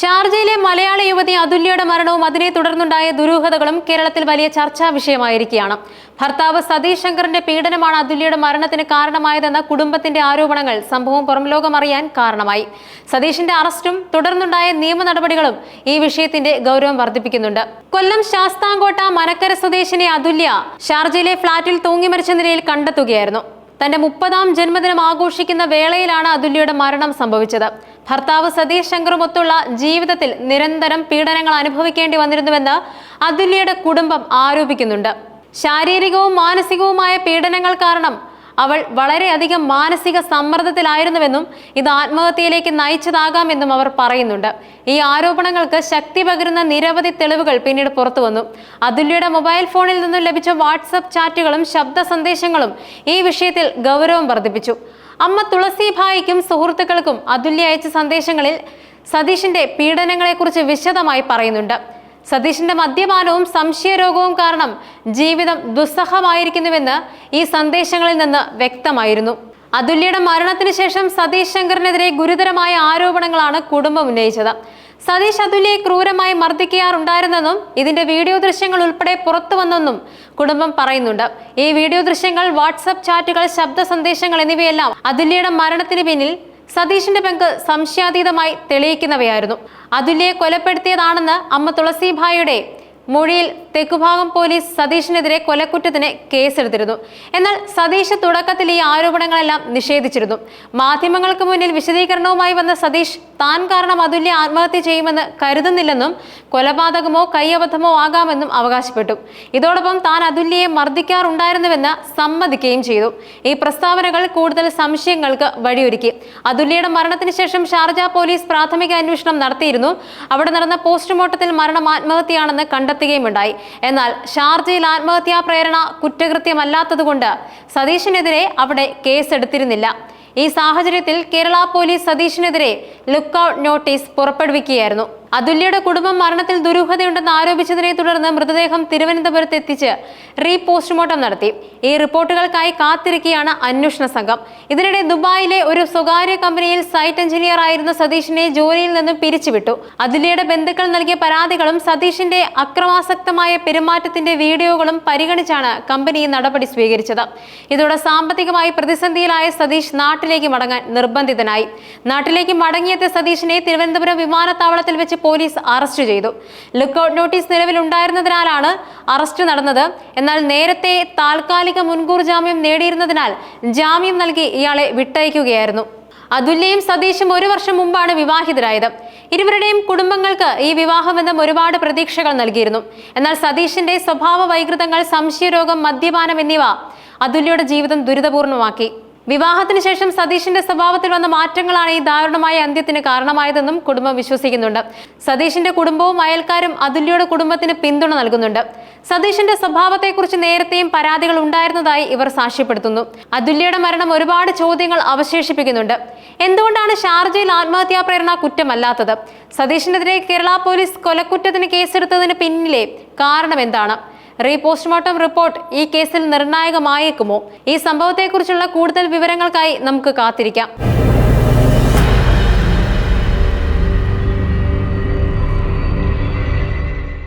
ഷാർജയിലെ മലയാള യുവതി അതുല്യയുടെ മരണവും അതിനെ തുടർന്നുണ്ടായ ദുരൂഹതകളും കേരളത്തിൽ വലിയ ചർച്ചാ വിഷയമായിരിക്കുകയാണ്. ഭർത്താവ് സതീഷ് ശങ്കറിന്റെ പീഡനമാണ് അതുല്യയുടെ മരണത്തിന് കാരണമായതെന്ന കുടുംബത്തിന്റെ ആരോപണങ്ങൾ സംഭവം പുറംലോകം അറിയാൻ കാരണമായി. സതീഷിന്റെ അറസ്റ്റും തുടർന്നുണ്ടായ നിയമ നടപടികളും ഈ വിഷയത്തിന്റെ ഗൗരവം വർദ്ധിപ്പിക്കുന്നുണ്ട്. കൊല്ലം ശാസ്താംകോട്ട മനക്കര സ്വദേശിനി അതുല്യ ഷാർജയിലെ ഫ്ളാറ്റിൽ തൂങ്ങി മരിച്ച നിലയിൽ കണ്ടെത്തുകയായിരുന്നു. തന്റെ മുപ്പതാം ജന്മദിനം ആഘോഷിക്കുന്ന വേളയിലാണ് അതുല്യയുടെ മരണം സംഭവിച്ചത്. ഭർത്താവ് സതീഷ് ശങ്കറുമൊത്തുള്ള ജീവിതത്തിൽ നിരന്തരം പീഡനങ്ങൾ അനുഭവിക്കേണ്ടി വന്നിരുന്നുവെന്ന് അതുല്യയുടെ കുടുംബം ആരോപിക്കുന്നുണ്ട്. ശാരീരികവും മാനസികവുമായ പീഡനങ്ങൾ കാരണം അവൾ വളരെയധികം മാനസിക സമ്മർദ്ദത്തിലായിരുന്നുവെന്നും ഇത് ആത്മഹത്യയിലേക്ക് നയിച്ചതാകാമെന്നും അവർ പറയുന്നുണ്ട്. ഈ ആരോപണങ്ങൾക്ക് ശക്തി പകരുന്ന നിരവധി തെളിവുകൾ പിന്നീട് പുറത്തു വന്നു അതുല്യയുടെ മൊബൈൽ ഫോണിൽ നിന്നും ലഭിച്ച വാട്സപ്പ് ചാറ്റുകളും ശബ്ദ സന്ദേശങ്ങളും ഈ വിഷയത്തിൽ ഗൗരവം വർദ്ധിപ്പിച്ചു. അമ്മ തുളസി ഭായിക്കും സുഹൃത്തുക്കൾക്കും അതുല്യ അയച്ച സന്ദേശങ്ങളിൽ സതീഷിന്റെ പീഡനങ്ങളെക്കുറിച്ച് വിശദമായി പറയുന്നുണ്ട്. സതീഷിന്റെ മദ്യപാനവും സംശയരോഗവും കാരണം ജീവിതം ദുസ്സഹമായിരിക്കുന്നുവെന്ന് ഈ സന്ദേശങ്ങളിൽ നിന്ന് വ്യക്തമായിരുന്നു. അതുല്യയുടെ മരണത്തിന് ശേഷം സതീഷ് ശങ്കറിനെതിരെ ഗുരുതരമായ ആരോപണങ്ങളാണ് കുടുംബം ഉന്നയിച്ചത്. സതീഷ് അതുലിയെ ക്രൂരമായി മർദ്ദിക്കാറുണ്ടായിരുന്നെന്നും ഇതിന്റെ വീഡിയോ ദൃശ്യങ്ങൾ ഉൾപ്പെടെ പുറത്തു വന്നെന്നും കുടുംബം പറയുന്നുണ്ട്. ഈ വീഡിയോ ദൃശ്യങ്ങൾ വാട്സപ്പ് ചാറ്റുകൾ ശബ്ദ സന്ദേശങ്ങൾ എന്നിവയെല്ലാം അതുല്യയുടെ മരണത്തിന് പിന്നിൽ സതീഷിന്റെ പങ്ക് സംശയാതീതമായി തെളിയിക്കുന്നവയായിരുന്നു. അതുല്യയെ കൊലപ്പെടുത്തിയതാണെന്ന് അമ്മ തുളസിഭായിയുടെ മൊഴിയിൽ തെക്കുഭാഗം പോലീസ് സതീഷിനെതിരെ കൊലക്കുറ്റത്തിന് കേസെടുത്തിരുന്നു. എന്നാൽ സതീഷ് തുടക്കത്തിൽ ഈ ആരോപണങ്ങളെല്ലാം നിഷേധിച്ചിരുന്നു. മാധ്യമങ്ങൾക്ക് മുന്നിൽ വിശദീകരണവുമായി വന്ന സതീഷ് താൻ കാരണം അതുല്യ ആത്മഹത്യ ചെയ്യുമെന്ന് കരുതുന്നില്ലെന്നും കൊലപാതകമോ കൈയബദ്ധമോ ആകാമെന്നും അവകാശപ്പെട്ടു. ഇതോടൊപ്പം താൻ അതുല്യയെ മർദ്ദിക്കാറുണ്ടായിരുന്നുവെന്ന് സമ്മതിക്കുകയും ചെയ്തു. ഈ പ്രസ്താവനകൾ കൂടുതൽ സംശയങ്ങൾക്ക് വഴിയൊരുക്കി. അതുല്യയുടെ മരണത്തിന് ശേഷം ഷാർജ പോലീസ് പ്രാഥമിക അന്വേഷണം നടത്തിയിരുന്നു. അവിടെ നടന്ന പോസ്റ്റ്മോർട്ടത്തിൽ മരണം ആത്മഹത്യയാണെന്ന് കണ്ടെത്തുകയുമുണ്ടായി എന്നാൽ ഷാർജയിൽ ആത്മഹത്യാ പ്രേരണ കുറ്റകൃത്യമല്ലാത്തതുകൊണ്ട് സതീഷിനെതിരെ അവിടെ കേസെടുത്തിരുന്നില്ല. ഈ സാഹചര്യത്തിൽ കേരള പോലീസ് സതീഷിനെതിരെ ലുക്കൌട്ട് നോട്ടീസ് പുറപ്പെടുവിക്കുകയായിരുന്നു. അതുല്യയുടെ കുടുംബം മരണത്തിൽ ദുരൂഹതയുണ്ടെന്ന് ആരോപിച്ചതിനെ തുടർന്ന് മൃതദേഹം തിരുവനന്തപുരത്ത് എത്തിച്ച് റീ പോസ്റ്റ്മോർട്ടം നടത്തി. ഈ റിപ്പോർട്ടുകൾക്കായി കാത്തിരിക്കുകയാണ് അന്വേഷണ സംഘം. ഇതിനിടെ ദുബായിലെ ഒരു സ്വകാര്യ കമ്പനിയിൽ സൈറ്റ് എഞ്ചിനീയർ ആയിരുന്ന സതീഷിനെ ജോലിയിൽ നിന്നും പിരിച്ചുവിട്ടു. അതുല്യയുടെ ബന്ധുക്കൾ നൽകിയ പരാതികളും സതീഷിന്റെ അക്രമാസക്തമായ പെരുമാറ്റത്തിന്റെ വീഡിയോകളും പരിഗണിച്ചാണ് കമ്പനി നടപടി സ്വീകരിച്ചത്. ഇതോടെ സാമ്പത്തികമായി പ്രതിസന്ധിയിലായ സതീഷ് നാട്ടിലേക്ക് മടങ്ങാൻ നിർബന്ധിതനായി. നാട്ടിലേക്ക് മടങ്ങിയെത്തിയ സതീഷിനെ തിരുവനന്തപുരം വിമാനത്താവളത്തിൽ വെച്ച് പോലീസ് അറസ്റ്റ് ചെയ്തു. ലുക്കൌട്ട് നോട്ടീസ് നിലവിലുണ്ടായിരുന്നതിനാലാണ് അറസ്റ്റ് നടന്നത്. എന്നാൽ നേരത്തെ താൽക്കാലിക മുൻകൂർ ജാമ്യം നേടിയിരുന്നതിനാൽ ജാമ്യം നൽകി ഇയാളെ വിട്ടയക്കുകയായിരുന്നു. അതുല്യയും സതീഷും ഒരു വർഷം മുമ്പാണ് വിവാഹിതരായത്. ഇരുവരുടെയും കുടുംബങ്ങൾക്ക് ഈ വിവാഹബന്ധം ഒരുപാട് പ്രതീക്ഷകൾ നൽകിയിരുന്നു. എന്നാൽ സതീഷിന്റെ സ്വഭാവ വൈകൃതങ്ങൾ സംശയരോഗം മദ്യപാനം എന്നിവ അതുല്യയുടെ ജീവിതം ദുരിതപൂർണമാക്കി. വിവാഹത്തിന് ശേഷം സതീഷിന്റെ സ്വഭാവത്തിൽ വന്ന മാറ്റങ്ങളാണ് ഈ ദാരുണമായ അന്ത്യത്തിന് കാരണമായതെന്നും കുടുംബം വിശ്വസിക്കുന്നുണ്ട്. സതീഷിന്റെ കുടുംബവും അയൽക്കാരും അതുല്യയുടെ കുടുംബത്തിന് പിന്തുണ നൽകുന്നുണ്ട്. സതീഷിന്റെ സ്വഭാവത്തെക്കുറിച്ച് നേരത്തെയും പരാതികൾ ഉണ്ടായിരുന്നതായി ഇവർ സാക്ഷ്യപ്പെടുത്തുന്നു. അതുല്യയുടെ മരണം ഒരുപാട് ചോദ്യങ്ങൾ അവശേഷിപ്പിക്കുന്നുണ്ട്. എന്തുകൊണ്ടാണ് ഷാർജയിൽ ആത്മഹത്യാ പ്രേരണ കുറ്റമല്ലാത്തത്? സതീഷിനെതിരെ കേരള പോലീസ് കൊലക്കുറ്റത്തിന് കേസെടുത്തതിന് പിന്നിലെ കാരണം എന്താണ്? റീ പോസ്റ്റ്മോർട്ടം റിപ്പോർട്ട് ഈ കേസിൽ നിർണായകമായേക്കുമോ? ഈ സംഭവത്തെക്കുറിച്ചുള്ള കൂടുതൽ വിവരങ്ങൾക്കായി നമുക്ക് കാത്തിരിക്കാം.